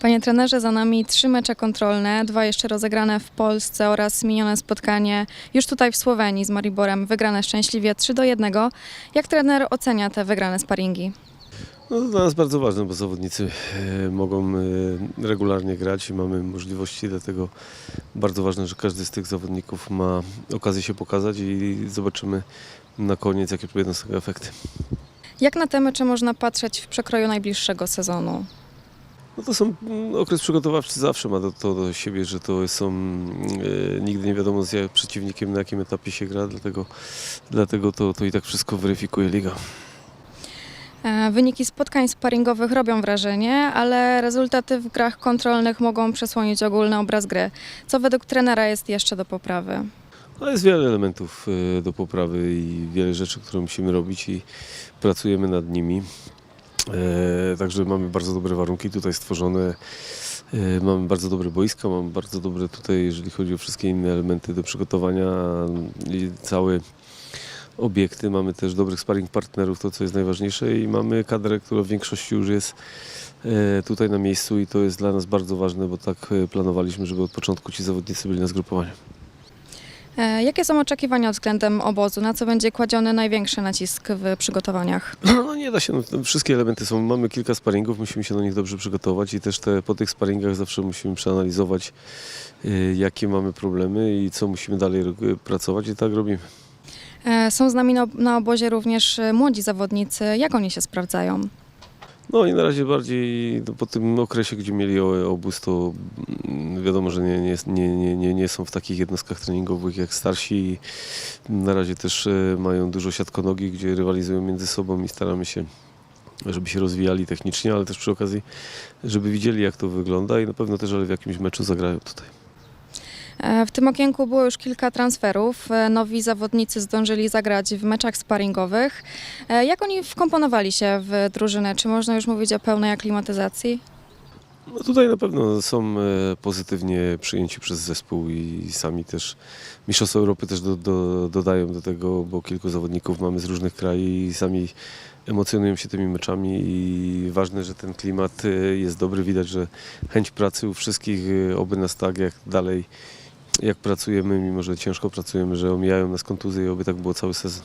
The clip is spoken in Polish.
Panie trenerze, za nami trzy mecze kontrolne, dwa jeszcze rozegrane w Polsce oraz minione spotkanie już tutaj w Słowenii z Mariborem, wygrane szczęśliwie 3 do 1. Jak trener ocenia te wygrane sparingi? No, to dla nas bardzo ważne, bo zawodnicy e, mogą e, regularnie grać i mamy możliwości, dlatego bardzo ważne, że każdy z tych zawodników ma okazję się pokazać i zobaczymy na koniec, jakie będą z tego efekty. Jak na te mecze można patrzeć w przekroju najbliższego sezonu? No to są mm, okres przygotowawczy zawsze ma to, to do siebie, że to są e, nigdy nie wiadomo z jak- przeciwnikiem na jakim etapie się gra, dlatego, dlatego to, to i tak wszystko weryfikuje liga. E, Wyniki spotkań sparingowych robią wrażenie, ale rezultaty w grach kontrolnych mogą przesłonić ogólny obraz gry. Co według trenera jest jeszcze do poprawy? No jest wiele elementów e, do poprawy i wiele rzeczy, które musimy robić i pracujemy nad nimi. E, Także mamy bardzo dobre warunki tutaj stworzone. E, Mamy bardzo dobre boiska, mamy bardzo dobre tutaj, jeżeli chodzi o wszystkie inne elementy do przygotowania i całe obiekty. Mamy też dobrych sparring partnerów, to co jest najważniejsze i mamy kadrę, która w większości już jest e, tutaj na miejscu i to jest dla nas bardzo ważne, bo tak planowaliśmy, żeby od początku ci zawodnicy byli na zgrupowaniu. E, Jakie są oczekiwania względem obozu? Na co będzie kładziony największy nacisk w przygotowaniach? No nie da się, no, wszystkie elementy są, mamy kilka sparingów, musimy się do nich dobrze przygotować i też te, po tych sparingach zawsze musimy przeanalizować, y, jakie mamy problemy i co musimy dalej ro- pracować i tak robimy. E, Są z nami na, na obozie również e, młodzi zawodnicy. Jak oni się sprawdzają? No i na razie bardziej po tym okresie, gdzie mieli obóz, to mm, wiadomo, że nie, nie, nie, nie, nie, są w takich jednostkach treningowych jak starsi na razie też e, mają dużo siatkonogi, gdzie rywalizują między sobą i staramy się żeby się rozwijali technicznie, ale też przy okazji, żeby widzieli jak to wygląda i na pewno też, ale w jakimś meczu zagrają tutaj. E, W tym okienku było już kilka transferów. E, Nowi zawodnicy zdążyli zagrać w meczach sparingowych. E, Jak oni wkomponowali się w drużynę? Czy można już mówić o pełnej aklimatyzacji? No tutaj na pewno są pozytywnie przyjęci przez zespół i sami też Mistrzostwa Europy też do, do, dodają do tego, bo kilku zawodników mamy z różnych krajów i sami emocjonują się tymi meczami i ważne, że ten klimat jest dobry. Widać, że chęć pracy u wszystkich, oby nas tak jak dalej jak pracujemy, mimo że ciężko pracujemy, że omijają nas kontuzje i oby tak było cały sezon.